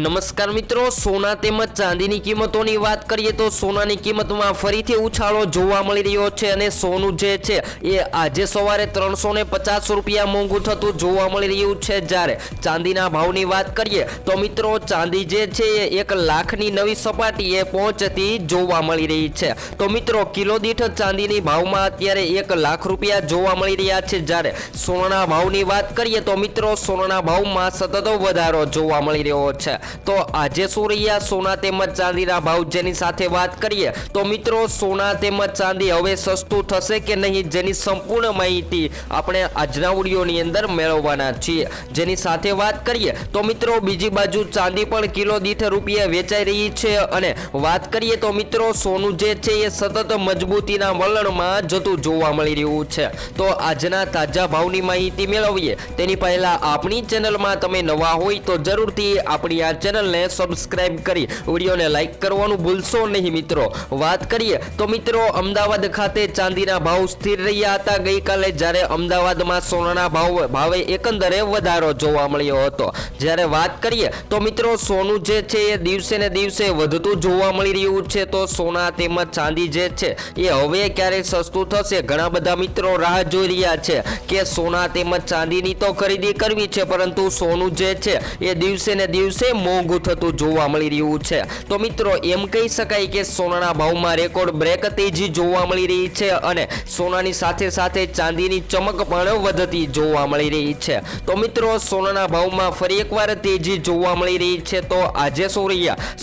નમસ્કાર મિત્રો, સોના તેમજ ચાંદીની કિંમતોની વાત કરીએ તો સોનાની કિંમતમાં ફરીથી ઉછાળો જોવા મળી રહ્યો છે અને સોનું જે છે એ આજે સવારે ત્રણસો પચાસ રૂપિયા મોંઘું થતું જોવા મળી રહ્યું છે. જ્યારે ચાંદીના ભાવની વાત કરીએ તો મિત્રો, ચાંદી જે છે એ એક લાખની નવી સપાટીએ પહોંચતી જોવા મળી રહી છે. તો મિત્રો, કિલો દીઠ ચાંદીની ભાવમાં અત્યારે એક લાખ રૂપિયા જોવા મળી રહ્યા છે. જ્યારે સોનાના ભાવની વાત કરીએ તો મિત્રો, સોનાના ભાવમાં સતત વધારો જોવા મળી રહ્યો છે. તો આજે સુરૈયા, સોના તેમજ ચાંદીના ભાવ જેની સાથે વાત કરીએ તો મિત્રો, સોના તેમજ ચાંદી હવે સસ્તું થશે કે નહીં જેની સંપૂર્ણ માહિતી આપણે આજના ઓડિયોની અંદર મેળવવાના છીએ. જેની સાથે વાત કરીએ તો મિત્રો, બીજી બાજુ ચાંદી પણ કિલો દીઠ રૂપિયા વેચાઈ રહી છે અને વાત કરીએ તો મિત્રો, સોનું જે છે એ સતત મજબૂતીના વલણમાં જતું જોવા મળી રહ્યું છે. તો આજના તાજા ભાવની માહિતી મેળવીએ. તેની પહેલા આપણી ચેનલમાં તમે નવા હોય તો જરૂરથી આપણી આ ચેનલને સબસ્ક્રાઇબ કરી વિડીયોને લાઇક કરવાનું ભૂલશો નહીં મિત્રો. વાત કરીએ તો મિત્રો, અમદાવાદ ખાતે ચાંદીના ભાવ સ્થિર રહ્યા હતા. ગઈકાલે જ્યારે અમદાવાદમાં સોનાના ભાવ ભાવે એકંદરે વધારો જોવા મળ્યો હતો. જ્યારે વાત કરીએ તો મિત્રો, સોનું જે છે એ દિવસે ને દિવસે વધતું જોવા મળી રહ્યું છે. તો સોના તેમજ ચાંદી જે છે એ હવે ક્યારે સસ્તું થશે? ઘણા બધા મિત્રો રાહ જોઈ રહ્યા છે કે સોના તેમજ ચાંદીની તો ખરીદી કરવી છે, પરંતુ સોનું જે છે એ દિવસે ને દિવસે મોંઘું થતું જોવા મળી રહ્યું છે. તો મિત્રો, એમ કહી શકાય કે સોનાના ભાવમાં રેકોર્ડ બ્રેક તેજી જોવા મળી રહી છે અને સોનાની સાથે સાથે ચાંદીની ચમક પણ વધતી જોવા મળી રહી છે. તો મિત્રો, સોનાના ભાવમાં ફરી એકવાર તેજી જોવા મળી રહી છે. તો આજે શું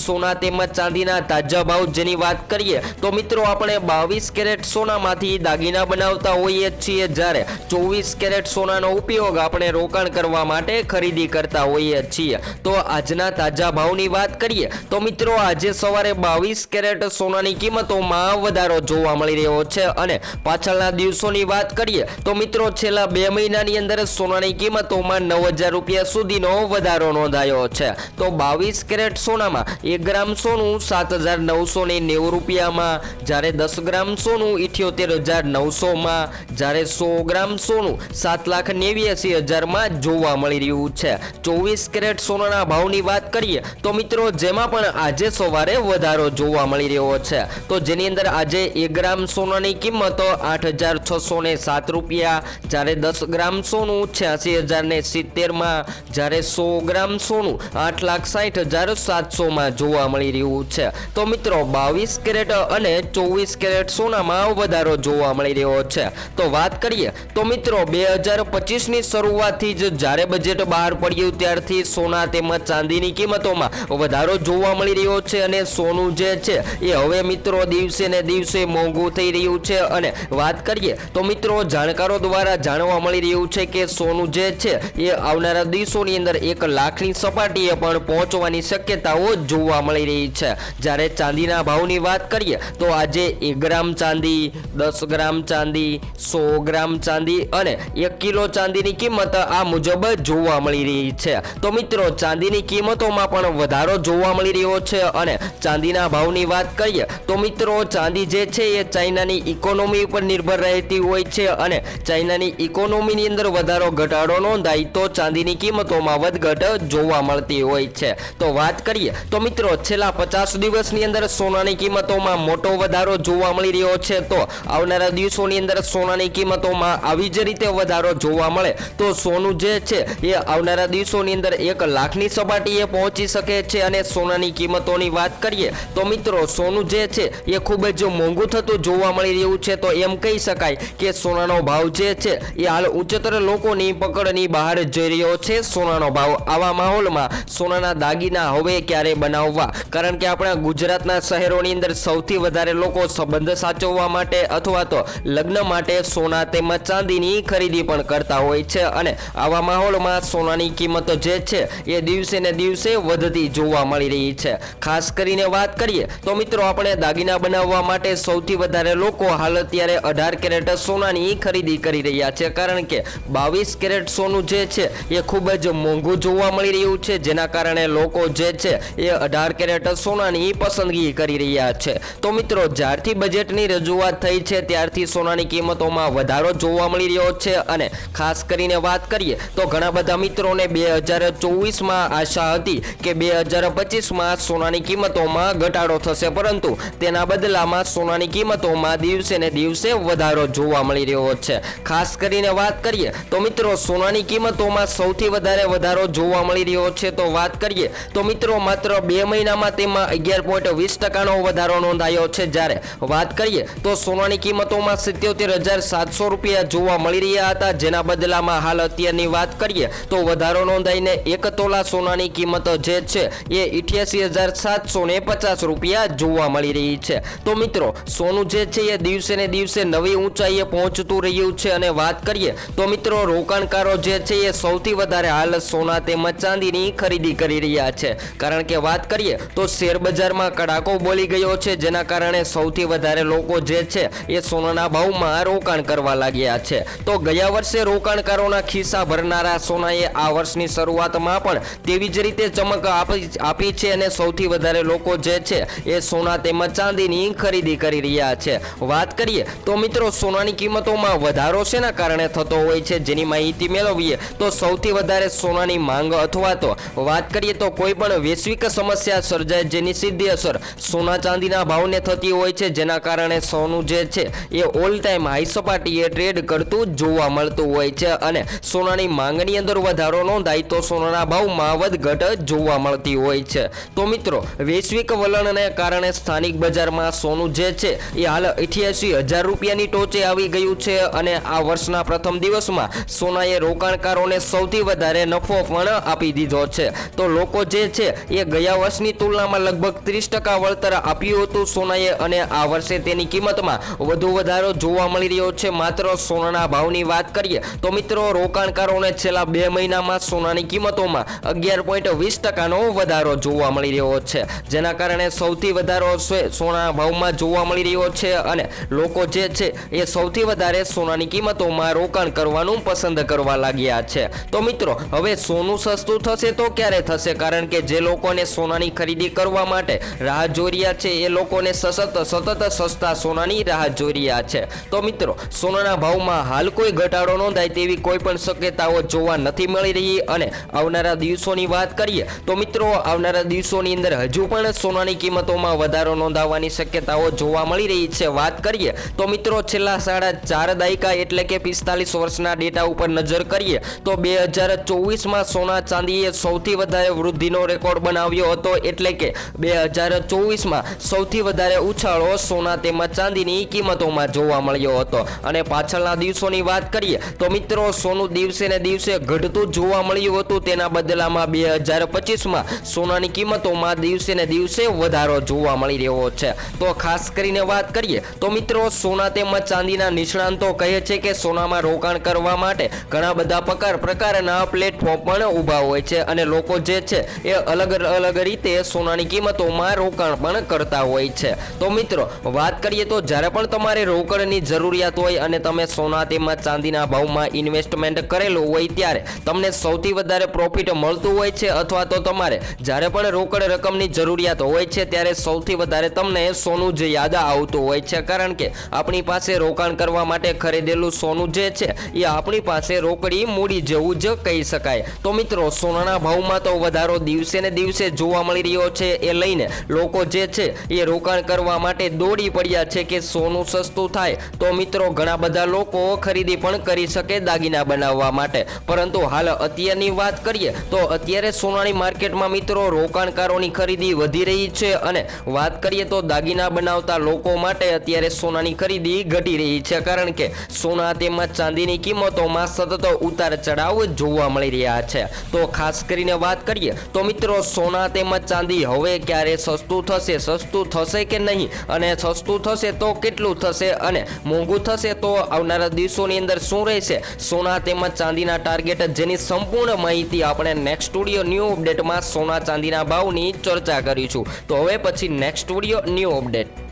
સોના તેમજ ચાંદીના તાજા ભાવ જેની વાત કરીએ, તો મિત્રો, આપણે બાવીસ કેરેટ સોનામાંથી દાગીના બનાવતા હોઈએ છીએ. જ્યારે ચોવીસ કેરેટ સોનાનો ઉપયોગ આપણે રોકાણ કરવા માટે ખરીદી કરતા હોઈએ છીએ. તો આજના તાજા ભાવની વાત કરીએ, તો મિત્રો આજે સવારે બાવીસ કેરેટ સોનાની કિંમતોમાં વધારો જોવા મળી રહ્યો છે અને પાછળના દિવસોની વાત કરીએ, તો મિત્રો છેલ્લા બે મહિનાની અંદર સોનાની કિંમતોમાં નવ હજાર રૂપિયા સુધીનો વધારો નોંધાયો છે. તો બાવીસ કેરેટ સોનામાં એક ગ્રામ સોનું સાત હજાર નવસો ને નેવું રૂપિયામાં, જ્યારે દસ ગ્રામ સોનું ઇઠ્યોતેર હજાર નવસોમાં, જ્યારે સો ગ્રામ સોનું સાત લાખ નેવ્યાસી હજારમાં જોવા મળી રહ્યું છે. ચોવીસ કેરેટ સોનાના ભાવની વાત કરીએ, તો મિત્રો જેમાં પણ આજે સવારે વધારો જોવા મળી રહ્યો છે. તો જેની અંદર આજે એક ગ્રામ સોનાની કિંમત આઠ હજાર છસો ને સાત રૂપિયા, જ્યારે દસ ગ્રામ સોનું છ્યાસી હજાર ને સિત્તેરમાં, જ્યારે સો ગ્રામ સોનું આઠ લાખ સાઠ હજાર સાતસોમાં જોવા મળી રહ્યું છે. તો મિત્રો બાવીસ કેરેટ અને ચોવીસ કેરેટ સોનામાં વધારો જોવા મળી રહ્યો છે. તો વાત કરીએ, તો મિત્રો બે હજાર પચીસની શરૂઆતથી જ જ્યારે બજેટ બહાર પડ્યું ત્યારથી સોના તેમજ ચાંદીની કિંમતોમાં વધારો જોવા મળી રહ્યો છે અને સોનું જે છે એ હવે મિત્રો દિવસે ને દિવસે મોંઘું થઈ રહ્યું છે. અને વાત કરીએ તો મિત્રો જાણકારો દ્વારા જાણવા મળી રહ્યું છે કે સોનું જે છે એ આવનારા દિવસોની અંદર એક લાખની સપાટીએ પણ પહોંચવાની શક્યતાઓ જોવા મળી રહી છે. જ્યારે ચાંદીના ભાવની વાત કરીએ તો આજે એક ગ્રામ ચાંદી, દસ ગ્રામ ચાંદી, સો ગ્રામ ચાંદી અને એક કિલો ચાંદીની કિંમત આ મુજબ જોવા મળી રહી છે. તો મિત્રો ચાંદીની કિંમતોમાં પણ વધારો જોવા મળી રહ્યો છે અને ચાંદીના ભાવની વાત કરીએ તો મિત્રો, ચાંદી જે છે એ ચાઇનાની ઇકોનોમી ઉપર નિર્ભર રહેતી હોય છે અને ચાઇનાની ઇકોનોમીની અંદર વધારો ઘટાડો નોંધાય તો ચાંદીની કિંમતોમાં વધઘટ જોવા મળતી હોય છે. તો વાત કરીએ તો મિત્રો, છેલ્લા પચાસ દિવસની અંદર સોનાની કિંમતોમાં મોટો વધારો જોવા મળી રહ્યો છે. તો આવનારા દિવસોની અંદર સોનાની કિંમતોમાં આવી જ રીતે વધારો જોવા મળે. તો સોનું જે છે એ આવનારા દિવસોની અંદર એક લાખની સપાટીએ પહોંચી શકે છે અને સોનાની કિંમતોની વાત કરીએ, તો મિત્રો સોનું જે છે એ ખૂબ જ મોંઘું થતું જોવા મળી રહ્યું છે. તો એમ કહી શકાય કે સોનાનો ભાવ જે છે એ હાલ ઉચ્ચતર લોકોની પકડની બહાર જઈ રહ્યો છે. સોનાનો ભાવ આવા માહોલમાં સોનાના દાગીના હવે ક્યારે બનાવવા? કારણ કે આપણા ગુજરાતના શહેરોની અંદર સૌથી વધારે લોકો સંબંધ સાચવવા માટે અથવા તો લગ્ન માટે સોના તેમજ ચાંદીની ખરીદી પણ કરતા હોય છે. અને આવા માહોલમાં સોનાની કિંમત જે છે એ દિવસે ને દિવસે વધતી જોવા મળી રહી છે. ખાસ કરીને વાત કરીએ તો મિત્રો, આપણે દાગીના બનાવવા માટે સૌથી વધારે લોકો હાલ અત્યારે અઢાર કેરેટ સોનાની ખરીદી કરી રહ્યા છે. કારણ કે બાવીસ કેરેટ સોનું જે છે, એ ખૂબ જ મોંઘું જોવા મળી રહ્યું છે. જેના કારણે લોકો જે છે, એ અઢાર કેરેટ સોનાની પસંદગી કરી રહ્યા છે. તો મિત્રો, જ્યારથી બજેટની રજૂઆત થઈ છે, ત્યારથી સોનાની કિંમતોમાં વધારો જોવા મળી રહ્યો છે. અને ખાસ કરીને વાત કરીએ તો ઘણા બધા મિત્રોને બે હજાર ચોવીસમાં આશા હતી હતી કે બે હજાર પચીસમાં સોનાની કિંમતોમાં ઘટાડો થશે, પરંતુ તેના બદલામાં સોનાની કિંમતોમાં દિવસે ને દિવસે વધારો જોવા મળી રહ્યો છે. ખાસ કરીને વાત કરીએ તો મિત્રો, સોનાની કિંમતોમાં સૌથી વધારે વધારો જોવા મળી રહ્યો છે તો વાત કરીએ તો મિત્રો, માત્ર બે મહિનામાં તેમાં અગિયાર પોઈન્ટ વીસ ટકાનો વધારો નોંધાયો છે. જ્યારે વાત કરીએ તો સોનાની કિંમતોમાં સિત્યોતેર હજાર સાતસો રૂપિયા જોવા મળી રહ્યા હતા. જેના બદલામાં હાલ અત્યારની વાત કરીએ તો વધારો નોંધાઈને એક તોલા સોનાની કિંમત જે છે એ ઇઠ્યાસી હજાર સાતસો ને પચાસ રૂપિયા જોવા મળી રહી છે. તો મિત્રો, સોનું જે છે એ દિવસે ને દિવસે નવી ઊંચાઈએ પહોંચતું રહ્યું છે અને વાત કરીએ તો મિત્રો, રોકાણકારો જે છે એ સૌથી વધારે હાલ સોના તેમજ ચાંદીની ખરીદી કરી રહ્યા છે. કારણ કે વાત કરીએ તો શેર બજારમાં કડાકો બોલી ગયો છે, જેના કારણે સૌથી વધારે લોકો જે છે એ સોનાના ભાવમાં રોકાણ કરવા લાગ્યા છે. તો ગયા વર્ષે રોકાણકારોના ખિસ્સા ભરનારા સોનાએ આ વર્ષની શરૂઆતમાં પણ તેવી જ રીતે ચમક આપી આપી છે અને સૌથી વધારે લોકો જે છે એ સોના તેમજ ચાંદીની ખરીદી કરી રહ્યા છે. વાત કરીએ તો મિત્રો સોનાની કિંમતોમાં વધારો શેના કારણે થતો હોય છે જેની માહિતી મેળવીએ તો સૌથી વધારે સોનાની માંગ અથવા તો વાત કરીએ તો કોઈ પણ વૈશ્વિક સમસ્યા સર્જાય જેની સીધી અસર સોના ચાંદીના ભાવને થતી હોય છે જેના કારણે સોનું જે છે એ ઓલ ટાઈમ હાઈ સપાટીએ ટ્રેડ કરતું જોવા મળતું હોય છે અને સોનાની માંગની અંદર વધારો નોંધાય તો સોનાના ભાવમાં વધઘટ જોવા મળતી હોય છે. તો મિત્રો, વૈશ્વિક વલણને કારણે સ્થાનિક બજારમાં સોનું જે છે, એ હાલ અઠ્યાસી હજાર રૂપિયાની ટોચે આવી ગયું છે અને આ વર્ષના પ્રથમ દિવસમાં સોનાએ રોકાણકારોને સૌથી વધારે નફો પણ આપી દીધો છે. તો લોકો જે છે, એ ગયા વર્ષની તુલનામાં લગભગ ત્રીસ ટકા વળતર આપ્યું હતું સોનાએ અને આ વર્ષે તેની કિંમતમાં વધુ વધારો જોવા મળી રહ્યો છે. માત્ર સોનાના ભાવની વાત કરીએ, તો મિત્રો રોકાણકારોને છેલ્લા બે મહિનામાં સોનાની કિંમતોમાં અગિયાર પોઈન્ટ વીસ ટકાનો વધારો જોવા મળી રહ્યો છે. જેના કારણે સૌથી વધારો સોના ભાવમાં જોવા મળી રહ્યો છે અને લોકો જે છે એ સૌથી વધારે સોનાની કિંમતોમાં રોકાણ કરવાનું પસંદ કરવા લાગ્યા છે. તો મિત્રો, હવે સોનું સસ્તું થશે તો ક્યારે થશે? કારણ કે જે લોકોને સોનાની ખરીદી કરવા માટે રાહ જોઈ છે, એ લોકોને સતત સતત સસ્તા સોનાની રાહ જોઈ છે. તો મિત્રો, સોનાના ભાવમાં હાલ કોઈ ઘટાડો નોંધાય તેવી કોઈ પણ શક્યતાઓ જોવા નથી મળી રહી અને આવનારા દિવસોની વાત કરીએ તો મિત્રો, આવનારા દિવસોની અંદર હજુ પણ સોનાની કિંમતોમાં વધારો નોંધાવવાની શક્યતાઓ જોવા મળી રહી છે. વાત કરીએ, તો મિત્રો, છેલ્લા સાડા ચાર દાયકા એટલે કે પિસ્તાલીસ વર્ષના ડેટા ઉપર નજર કરીએ, તો બે હજાર ચોવીસમાં સોના ચાંદીએ સૌથી વધારે વૃદ્ધિનો રેકોર્ડ બનાવ્યો હતો. એટલે કે બે હજાર ચોવીસમાં સૌથી વધારે ઉછાળો સોના તેમજ ચાંદીની કિંમતોમાં જોવા મળ્યો હતો. અને પાછળના દિવસોની વાત કરીએ, તો મિત્રો, સોનું દિવસે ને દિવસે ઘટતું જોવા મળ્યું હતું. તેના બદલામાં બે હજાર પચીસમાં સોનાની કિંમતોમાં દિવસે ને દિવસે વધારો જોવા મળી રહ્યો છે. તો ખાસ કરીને વાત કરીએ, તો મિત્રો સોના તેમજ ચાંદીના નિષ્ણાંતો કહે છે કે સોનામાં રોકાણ કરવા માટે ઘણા બધા પ્રકાર પ્રકારના પ્લેટફોર્મ પણ ઊભા હોય છે અને લોકો જે છે એ અલગ અલગ રીતે સોનાની કિંમતોમાં રોકાણ પણ કરતા હોય છે. તો મિત્રો, વાત કરીએ તો જ્યારે પણ તમારે રોકડની જરૂરિયાત હોય અને તમે સોના તેમજ ચાંદીના ભાવમાં ઇન્વેસ્ટમેન્ટ કરેલું હોય ત્યારે તમને સૌથી વધારે પ્રોફિટ મળતું હોય છે અથવા તો તમારે જ્યારે પણ રોકડ રકમની જરૂરિયાત હોય છે, ત્યારે સૌથી વધારે તમને સોનું જે યાદ આવતું હોય છે. કારણ કે આપણી પાસે રોકાણ કરવા માટે ખરીદેલું સોનું જે છે, એ આપણી પાસે રોકડી મૂડી જેવું જ કહી શકાય. તો મિત્રો, સોનાના ભાવમાં તો વધારો દિવસે ને દિવસે જોવા મળી રહ્યો છે. એ લઈને લોકો જે છે, એ રોકાણ કરવા માટે દોડી પડ્યા છે કે સોનું સસ્તું થાય. તો મિત્રો, ઘણા બધા લોકો ખરીદી પણ કરી શકે દાગીના બનાવવા માટે. પરંતુ હાલ અત્યારની વાત કરીએ, તો અત્યારે સોનાની માર્કેટમાં મિત્રો રોકાણકારોની ખરીદી વધી રહી છે અને વાત કરીએ તો દાગીના બનાવતા લોકો માટે અત્યારે સોનાની ખરીદી ઘટી રહી છે કારણ કે સોના તેમજ ચાંદીની કિંમતોમાં સતત ઉતાર ચઢાવ જોવા મળી રહ્યા છે. તો ખાસ કરીને વાત કરીએ તો મિત્રો સોના તેમજ ચાંદી હવે ક્યારે સસ્તું થશે સસ્તું થશે કે નહીં અને સસ્તું થશે તો કેટલું થશે અને મોંઘું થશે તો આવનારા દિવસોની અંદર શું રહેશે? સોના તેમજ ચાંદીના ટાર્ગેટ જેની સંપૂર્ણ માહિતી આપણે નેક્સ્ટ સ્ટુડિયો ન્યૂ અપડેટમાં સોના ચાંદીના ભાવની ચર્ચા કરીશું. તો હવે પછી નેક્સ્ટ વીડિયો ન્યૂ અપડેટ